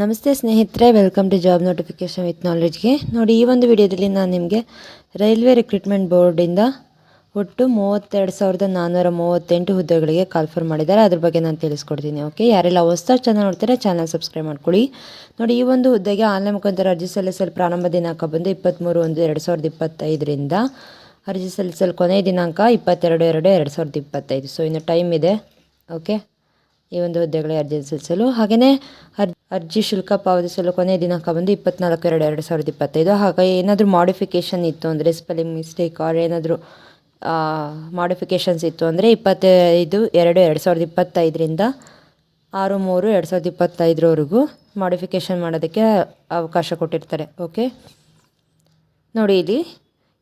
ನಮಸ್ತೆ ಸ್ನೇಹಿತರೆ welcome to job notification with ನಾಲೆಡ್ಜ್ಗೆ ನೋಡಿ, ಈ ಒಂದು ವಿಡಿಯೋದಲ್ಲಿ ನಾನು ನಿಮಗೆ ರೈಲ್ವೆ ರಿಕ್ರೂಟ್ಮೆಂಟ್ ಬೋರ್ಡಿಂದ ಒಟ್ಟು ಮೂವತ್ತೆರಡು ಸಾವಿರದ ನಾನ್ನೂರ ಮೂವತ್ತೆಂಟು ಹುದ್ದೆಗಳಿಗೆ ಕಾಲ್ಫರ್ ಮಾಡಿದ್ದಾರೆ. ಅದ್ರ ಬಗ್ಗೆ ನಾನು ತಿಳಿಸ್ಕೊಡ್ತೀನಿ ಓಕೆ ಯಾರೆಲ್ಲ ಹೊಸ್ದಾಗಿ ಚಾನಲ್ ನೋಡ್ತಾರೆ ಚಾನಲ್ ಸಬ್ಸ್ಕ್ರೈಬ್ ಮಾಡ್ಕೊಳ್ಳಿ. ನೋಡಿ, ಈ ಒಂದು ಹುದ್ದೆಗೆ ಆನ್ಲೈನ್ ಮುಖಾಂತರ ಅರ್ಜಿ ಸಲ್ಲಿಸಲು ಪ್ರಾರಂಭ ದಿನಾಂಕ ಬಂದು ಇಪ್ಪತ್ತ್ಮೂರು ಒಂದು ಎರಡು ಸಾವಿರದ ಇಪ್ಪತ್ತೈದರಿಂದ ಅರ್ಜಿ ಸಲ್ಲಿಸಲು ಕೊನೆಯ ದಿನಾಂಕ ಇಪ್ಪತ್ತೆರಡು ಎರಡು ಎರಡು ಸಾವಿರದ ಇಪ್ಪತ್ತೈದು. ಸೊ ಇನ್ನು ಟೈಮ್ ಇದೆ ಓಕೆ ಈ ಒಂದು ಹುದ್ದೆಗಳಿಗೆ ಅರ್ಜಿ ಸಲ್ಲಿಸಲು. ಹಾಗೆಯೇ ಅರ್ ಅರ್ಜಿ ಶುಲ್ಕ ಪಾವತಿಸಲು ಕೊನೆಯ ದಿನಾಂಕ ಬಂದು ಇಪ್ಪತ್ನಾಲ್ಕು ಎರಡು ಎರಡು ಸಾವಿರದ ಇಪ್ಪತ್ತೈದು. ಹಾಗೆ ಏನಾದರೂ ಮಾಡಿಫಿಕೇಷನ್ ಇತ್ತು ಅಂದರೆ ಸ್ಪೆಲ್ಲಿಂಗ್ ಮಿಸ್ಟೇಕ್ ಆರ್ ಏನಾದರೂ ಮಾಡಿಫಿಕೇಷನ್ಸ್ ಇತ್ತು ಅಂದರೆ ಇಪ್ಪತ್ತೈದು ಎರಡು ಎರಡು ಸಾವಿರದ ಇಪ್ಪತ್ತೈದರಿಂದ ಆರು ಮೂರು ಎರಡು ಸಾವಿರದ ಇಪ್ಪತ್ತೈದರವರೆಗೂ ಮಾಡಿಫಿಕೇಷನ್ ಮಾಡೋದಕ್ಕೆ ಅವಕಾಶ ಕೊಟ್ಟಿರ್ತಾರೆ. ಓಕೆ ನೋಡಿ ಇಲ್ಲಿ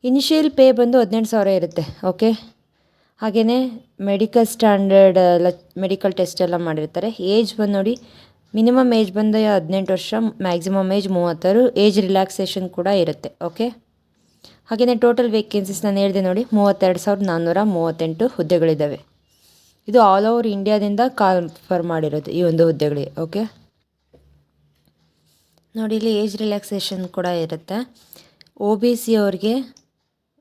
ಇನಿಷಿಯಲ್ ಪೇ ಬಂದು ಹದಿನೆಂಟು ಸಾವಿರ ಇರುತ್ತೆ. ಓಕೆ ಹಾಗೆಯೇ ಮೆಡಿಕಲ್ ಸ್ಟ್ಯಾಂಡರ್ಡ್ ಎಲ್ಲ ಮೆಡಿಕಲ್ ಟೆಸ್ಟ್ ಎಲ್ಲ ಮಾಡಿರ್ತಾರೆ. ಏಜ್ ಬಂದು ನೋಡಿ ಮಿನಿಮಮ್ ಏಜ್ ಬಂದು ಹದಿನೆಂಟು ವರ್ಷ ಮ್ಯಾಕ್ಸಿಮಮ್ ಏಜ್ ಮೂವತ್ತಾರು ಏಜ್ ರಿಲ್ಯಾಕ್ಸೇಷನ್ ಕೂಡ ಇರುತ್ತೆ ಓಕೆ ಹಾಗೆಯೇ ಟೋಟಲ್ ವೇಕೆನ್ಸೀಸ್ ನಾನು ಹೇಳಿದೆ ನೋಡಿ, ಮೂವತ್ತೆರಡು ಸಾವಿರದ ನಾನ್ನೂರ ಮೂವತ್ತೆಂಟು ಹುದ್ದೆಗಳಿದ್ದಾವೆ. ಇದು ಆಲ್ ಓವರ್ ಇಂಡಿಯಾದಿಂದ ಕಾಲ್ಫರ್ ಮಾಡಿರೋದು ಈ ಒಂದು ಹುದ್ದೆಗಳಿಗೆ ಓಕೆ ನೋಡಿ, ಇಲ್ಲಿ ಏಜ್ ರಿಲ್ಯಾಕ್ಸೇಷನ್ ಕೂಡ ಇರುತ್ತೆ. ಓ ಬಿ ಸಿ ಅವ್ರಿಗೆ,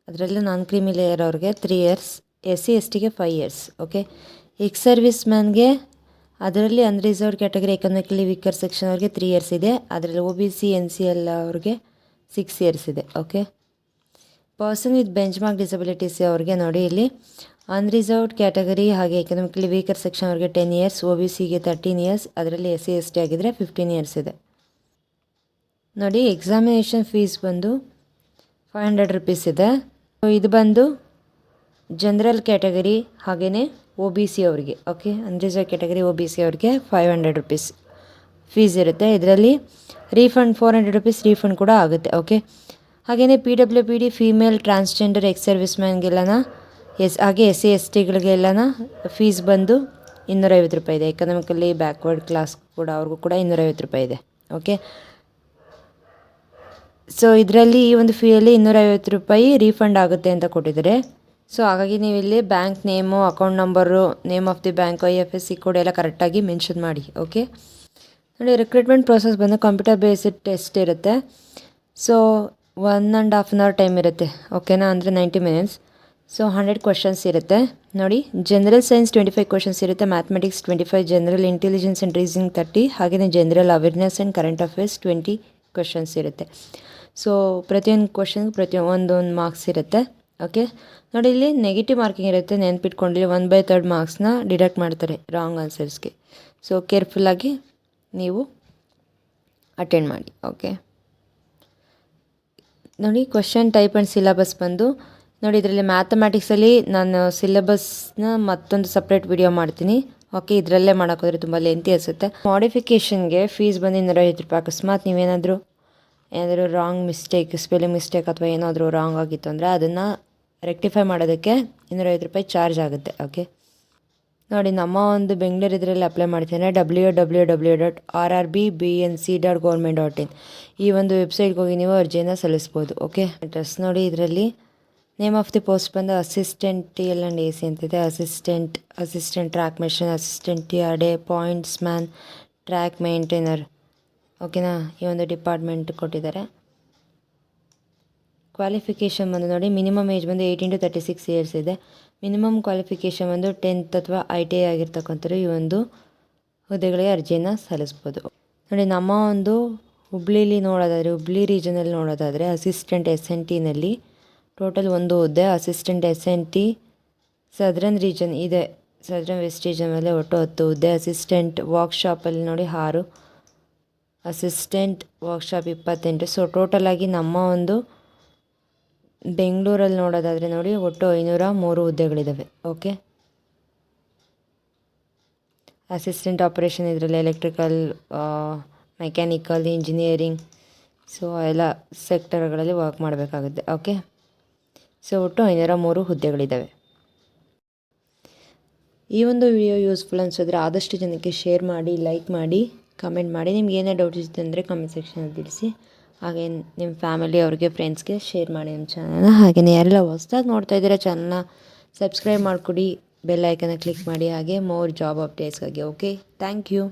ಅದರಲ್ಲೂ ನಾನ್ ಕ್ರಿಮಿಲೇಯರ್ ಅವ್ರಿಗೆ three years S C, S ಟಿಗೆ five years okay ex service ಮ್ಯಾನ್ಗೆ ಅದರಲ್ಲಿ unreserve category economically weaker section ಅವ್ರಿಗೆ ತ್ರೀ ಇಯರ್ಸ್ ಇದೆ. ಅದರಲ್ಲಿ O B C N C L ಅವ್ರಿಗೆ ಸಿಕ್ಸ್ ಇಯರ್ಸ್ ಇದೆ okay person with benchmark disabilities ಅವ್ರಿಗೆ ನೋಡಿ ಇಲ್ಲಿ ಅನ್ರಿಸರ್ವ್ಡ್ ಕ್ಯಾಟಗರಿ ಹಾಗೆ ಎಕನಾಮಿಕಲಿ ವೀಕರ್ ಸೆಕ್ಷನ್ ಅವ್ರಿಗೆ ಟೆನ್ ಇಯರ್ಸ್ ಒ ಬಿ ಸಿಗೆ ತರ್ಟೀನ್ ಇಯರ್ಸ್ ಅದರಲ್ಲಿ ಎಸ್ ಸಿ ಎಸ್ ಟಿ ಆಗಿದ್ದರೆ ಫಿಫ್ಟೀನ್ ಇಯರ್ಸ್ ಇದೆ. ನೋಡಿ ಎಕ್ಸಾಮಿನೇಷನ್ ಫೀಸ್ ಬಂದು ಫೈವ್ ಹಂಡ್ರೆಡ್ ರುಪೀಸ್ ಇದೆ. ಇದು ಬಂದು ಜನರಲ್ ಕ್ಯಾಟಗರಿ ಹಾಗೆಯೇ ಒ ಬಿ ಸಿ ಅವರಿಗೆ okay unreserve category O B C ಅವರಿಗೆ ಫೈವ್ ಹಂಡ್ರೆಡ್ ರುಪೀಸ್ ಫೀಸ್ ಇರುತ್ತೆ. ಇದರಲ್ಲಿ refund four hundred rupees refund ಕೂಡ ಆಗುತ್ತೆ ಓಕೆ ಹಾಗೆಯೇ P W P D female transgender ex service ಮ್ಯಾನ್ಗೆಲ್ಲನ S, ಹಾಗೆ ಎಸ್ ಸಿ, ಎಸ್ ಟಿಗಳಿಗೆಲ್ಲನ fees ಬಂದು ಇನ್ನೂರೈವತ್ತು ರೂಪಾಯಿ ಇದೆ. ಎಕನಾಮಿಕಲಿ ಬ್ಯಾಕ್ವರ್ಡ್ ಕ್ಲಾಸ್ ಕೂಡ ಅವ್ರಿಗೂ ಕೂಡ ಇನ್ನೂರೈವತ್ತು ರೂಪಾಯಿ ಇದೆ ಓಕೆ ಸೊ ಇದರಲ್ಲಿ ಈ ಒಂದು ಫೀಯಲ್ಲಿ ಇನ್ನೂರೈವತ್ತು ರೂಪಾಯಿ ರೀಫಂಡ್ ಆಗುತ್ತೆ ಅಂತ ಕೊಟ್ಟಿದ್ದಾರೆ. ಸೊ ಹಾಗಾಗಿ ನೀವು ಇಲ್ಲಿ bank name account number name of the bank I F S C code ಎಲ್ಲ ಕರೆಕ್ಟಾಗಿ ಮೆನ್ಷನ್ ಮಾಡಿ ಓಕೆ ನೋಡಿ ರಿಕ್ರೂಟ್ಮೆಂಟ್ ಪ್ರೋಸೆಸ್ ಬಂದು ಕಂಪ್ಯೂಟರ್ ಬೇಸ್ಡ್ ಟೆಸ್ಟ್ ಇರುತ್ತೆ. So one and half an hour time ಇರುತ್ತೆ ಓಕೆನಾ ಅಂದರೆ ninety minutes so hundred questions ಇರುತ್ತೆ. ನೋಡಿ general science twenty five questions ಇರುತ್ತೆ mathematics twenty five general intelligence and reasoning thirty ಹಾಗೆಯೇ general awareness and current affairs twenty questions ಇರುತ್ತೆ. So ಪ್ರತಿಯೊಂದು ಕ್ವಶನ್ಗೆ ಪ್ರತಿಯೊಂದು ಒಂದೊಂದು ಮಾರ್ಕ್ಸ್ ಇರುತ್ತೆ. ಓಕೆ ನೋಡಿ, ಇಲ್ಲಿ ನೆಗೆಟಿವ್ ಮಾರ್ಕಿಂಗ್ ಇರುತ್ತೆ ನೆನ್ಪಿಟ್ಕೊಂಡಿಲ್ಲ ಒನ್ ಬೈ ತರ್ಡ್ ಮಾರ್ಕ್ಸ್ನ ಡಿಡಕ್ಟ್ ಮಾಡ್ತಾರೆ ರಾಂಗ್ ಆನ್ಸರ್ಸ್ಗೆ ಸೊ ಕೇರ್ಫುಲ್ಲಾಗಿ ನೀವು ಅಟೆಂಡ್ ಮಾಡಿ ಓಕೆ ನೋಡಿ ಕ್ವಶನ್ ಟೈಪ್ ಆ್ಯಂಡ್ ಸಿಲಬಸ್ ಬಂದು, ನೋಡಿ, ಇದರಲ್ಲಿ ಮ್ಯಾಥಮೆಟಿಕ್ಸಲ್ಲಿ ನಾನು ಸಿಲೆಬಸ್ನ ಮತ್ತೊಂದು ಸಪ್ರೇಟ್ ವಿಡಿಯೋ ಮಾಡ್ತೀನಿ. ಓಕೆ ಇದರಲ್ಲೇ ಮಾಡೋಕ್ಕೋದ್ರೆ ತುಂಬ ಲೆಂತಿ ಅನಿಸುತ್ತೆ. ಮಾಡಿಫಿಕೇಷನ್ಗೆ ಫೀಸ್ ಬಂದು ಐದು ರೂಪಾಯಿ. ಅಕಸ್ಮಾತ್ ನೀವೇನಾದರೂ, ಏನಾದರೂ ರಾಂಗ್ ಮಿಸ್ಟೇಕ್ ಸ್ಪೆಲ್ಲಿಂಗ್ ಮಿಸ್ಟೇಕ್ ಅಥವಾ ಏನಾದರೂ ರಾಂಗ್ ಆಗಿತ್ತು ಅಂದರೆ ಅದನ್ನು ರೆಕ್ಟಿಫೈ ಮಾಡೋದಕ್ಕೆ ಇನ್ನೂರೈವತ್ತು ರೂಪಾಯಿ ಚಾರ್ಜ್ ಆಗುತ್ತೆ ಓಕೆ ನೋಡಿ, ನಮ್ಮ ಒಂದು ಬೆಂಗಳೂರು ಇದರಲ್ಲಿ ಅಪ್ಲೈ ಮಾಡ್ತೇನೆ W W W dot R R B B N C dot government dot in ಈ ಒಂದು ವೆಬ್ಸೈಟ್ಗೆ ಹೋಗಿ ನೀವು ಅರ್ಜಿಯನ್ನು ಸಲ್ಲಿಸ್ಬೋದು ಓಕೆ ಅಡ್ರೆಸ್ ನೋಡಿ, ಇದರಲ್ಲಿ ನೇಮ್ ಆಫ್ ದಿ ಪೋಸ್ಟ್ ಬಂದು assistant T L and A C ಅಂತಿದೆ assistant assistant track machine assistant T R D points man track maintainer ಓಕೆನಾ ಈ ಒಂದು ಡಿಪಾರ್ಟ್ಮೆಂಟ್ ಕೊಟ್ಟಿದ್ದಾರೆ. ಕ್ವಾಲಿಫಿಕೇಷನ್ ಬಂದು ನೋಡಿ ಮಿನಿಮಮ್ ಏಜ್ ಬಂದು eighteen to thirty six years ಇದೆ. ಮಿನಿಮಮ್ ಕ್ವಾಲಿಫಿಕೇಷನ್ ಬಂದು ಟೆಂತ್ ಅಥವಾ ಐ ಟಿ ಐ ಆಗಿರ್ತಕ್ಕಂಥವ್ರು ಈ ಒಂದು ಹುದ್ದೆಗಳಿಗೆ ಅರ್ಜಿಯನ್ನು ಸಲ್ಲಿಸ್ಬೋದು. ನೋಡಿ, ನಮ್ಮ ಒಂದು ಹುಬ್ಳಿಲಿ ನೋಡೋದಾದರೆ, ಹುಬ್ಳಿ ರೀಜನಲ್ಲಿ ನೋಡೋದಾದರೆ ಅಸಿಸ್ಟೆಂಟ್ ಎಸ್ ಎನ್ ಟಿನಲ್ಲಿ ಟೋಟಲ್ ಒಂದು ಹುದ್ದೆ assistant S N T southern region ಇದೆ. ಸದ್ರನ್ ವೆಸ್ಟ್ ಮೇಲೆ ಒಟ್ಟು ಹತ್ತು ಹುದ್ದೆ. ಅಸಿಸ್ಟೆಂಟ್ ವರ್ಕ್ಶಾಪಲ್ಲಿ ನೋಡಿ ಆರು ಅಸಿಸ್ಟೆಂಟ್ ವರ್ಕ್ಶಾಪ್ ಇಪ್ಪತ್ತೆಂಟು. ಸೊ ಟೋಟಲಾಗಿ ನಮ್ಮ ಒಂದು ಬೆಂಗಳೂರಲ್ಲಿ ನೋಡೋದಾದರೆ ನೋಡಿ, ಒಟ್ಟು ಐನೂರ ಮೂರು ಹುದ್ದೆಗಳಿದ್ದಾವೆ ಓಕೆ ಅಸಿಸ್ಟೆಂಟ್ ಆಪರೇಷನ್ ಇದರಲ್ಲಿ ಎಲೆಕ್ಟ್ರಿಕಲ್ ಮೆಕ್ಯಾನಿಕಲ್ ಇಂಜಿನಿಯರಿಂಗ್ ಸೊ ಎಲ್ಲ ಸೆಕ್ಟರ್ಗಳಲ್ಲಿ ವರ್ಕ್ ಮಾಡಬೇಕಾಗುತ್ತೆ. ಓಕೆ ಸೊ ಒಟ್ಟು ಐನೂರ ಮೂರು ಹುದ್ದೆಗಳಿದ್ದಾವೆ ಈ ಒಂದು ವಿಡಿಯೋ ಯೂಸ್ಫುಲ್ ಅನಿಸಿದ್ರೆ ಆದಷ್ಟು ಜನಕ್ಕೆ ಶೇರ್ ಮಾಡಿ ಲೈಕ್ ಮಾಡಿ ಕಮೆಂಟ್ ಮಾಡಿ. ನಿಮ್ಗೆ ಏನೇ ಡೌಟ್ಸ್ ಇತ್ತು ಅಂದರೆ ಕಮೆಂಟ್ ಸೆಕ್ಷನಲ್ಲಿ ತಿಳಿಸಿ. ಹಾಗೆ ನಿಮ್ಮ ಫ್ಯಾಮಿಲಿ ಅವ್ರಿಗೆ ಫ್ರೆಂಡ್ಸ್ಗೆ ಶೇರ್ ಮಾಡಿ ನಿಮ್ಮ ಚಾನಲ್ನ ಹಾಗೆಯೇ ಯಾರೆಲ್ಲ ಹೊಸ್ದಾಗಿ ನೋಡ್ತಾ ಇದ್ದೀರಾ ಚಾನಲ್ನ ಸಬ್ಸ್ಕ್ರೈಬ್ ಮಾಡಿಕೊಡಿ ಬೆಲ್ ಐಕನ್ನ ಕ್ಲಿಕ್ ಮಾಡಿ, ಹಾಗೆ ಮೋರ್ ಜಾಬ್ ಅಪ್ಡೇಟ್ಸ್ಗಾಗಿ ಓಕೆ ಥ್ಯಾಂಕ್ ಯು